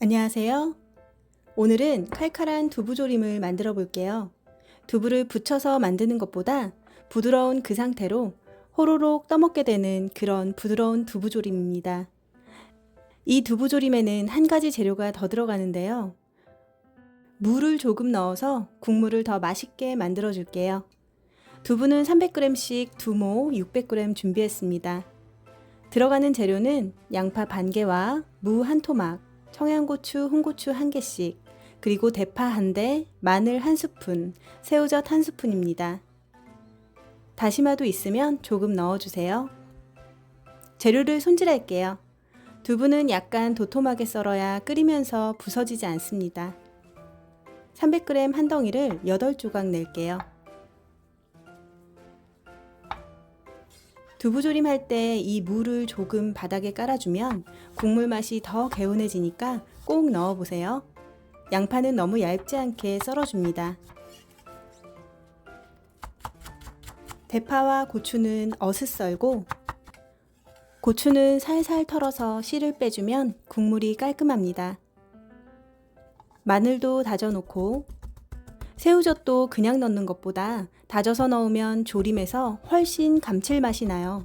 안녕하세요. 오늘은 칼칼한 두부조림을 만들어 볼게요. 두부를 붙여서 만드는 것보다 부드러운 그 상태로 호로록 떠먹게 되는 그런 부드러운 두부조림입니다. 이 두부조림에는 한 가지 재료가 더 들어가는데요. 물을 조금 넣어서 국물을 더 맛있게 만들어 줄게요. 두부는 300g씩 두모 600g 준비했습니다. 들어가는 재료는 양파 반 개와 무 한 토막, 청양고추, 홍고추 한 개씩, 그리고 대파 한 대, 마늘 한 스푼, 새우젓 한 스푼입니다. 다시마도 있으면 조금 넣어주세요. 재료를 손질할게요. 두부는 약간 도톰하게 썰어야 끓이면서 부서지지 않습니다. 300g 한 덩이를 8조각 낼게요. 두부조림 할 때 이 물을 조금 바닥에 깔아주면 국물 맛이 더 개운해지니까 꼭 넣어보세요. 양파는 너무 얇지 않게 썰어줍니다. 대파와 고추는 어슷 썰고 고추는 살살 털어서 씨를 빼주면 국물이 깔끔합니다. 마늘도 다져놓고 새우젓도 그냥 넣는 것보다 다져서 넣으면 조림에서 훨씬 감칠맛이 나요.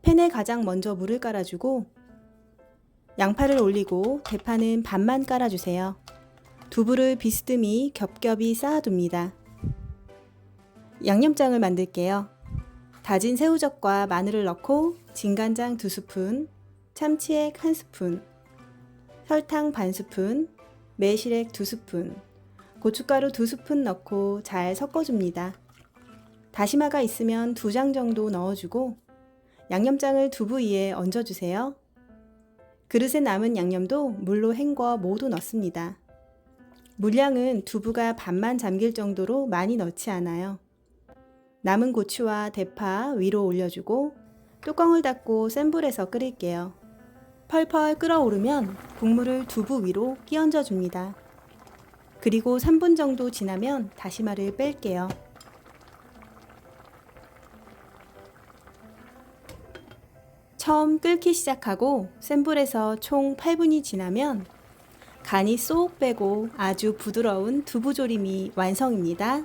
팬에 가장 먼저 물을 깔아주고 양파를 올리고 대파는 반만 깔아주세요. 두부를 비스듬히 겹겹이 쌓아둡니다. 양념장을 만들게요. 다진 새우젓과 마늘을 넣고 진간장 2스푼, 참치액 1스푼, 설탕 반 스푼, 매실액 2스푼, 고춧가루 2스푼 넣고 잘 섞어줍니다. 다시마가 있으면 2장 정도 넣어주고 양념장을 두부 위에 얹어주세요. 그릇에 남은 양념도 물로 헹궈 모두 넣습니다. 물량은 두부가 반만 잠길 정도로 많이 넣지 않아요. 남은 고추와 대파 위로 올려주고 뚜껑을 닫고 센 불에서 끓일게요. 펄펄 끓어오르면 국물을 두부 위로 끼얹어 줍니다. 그리고 3분 정도 지나면 다시마를 뺄게요. 처음 끓기 시작하고 센 불에서 총 8분이 지나면 간이 쏙 빼고 아주 부드러운 두부조림이 완성입니다.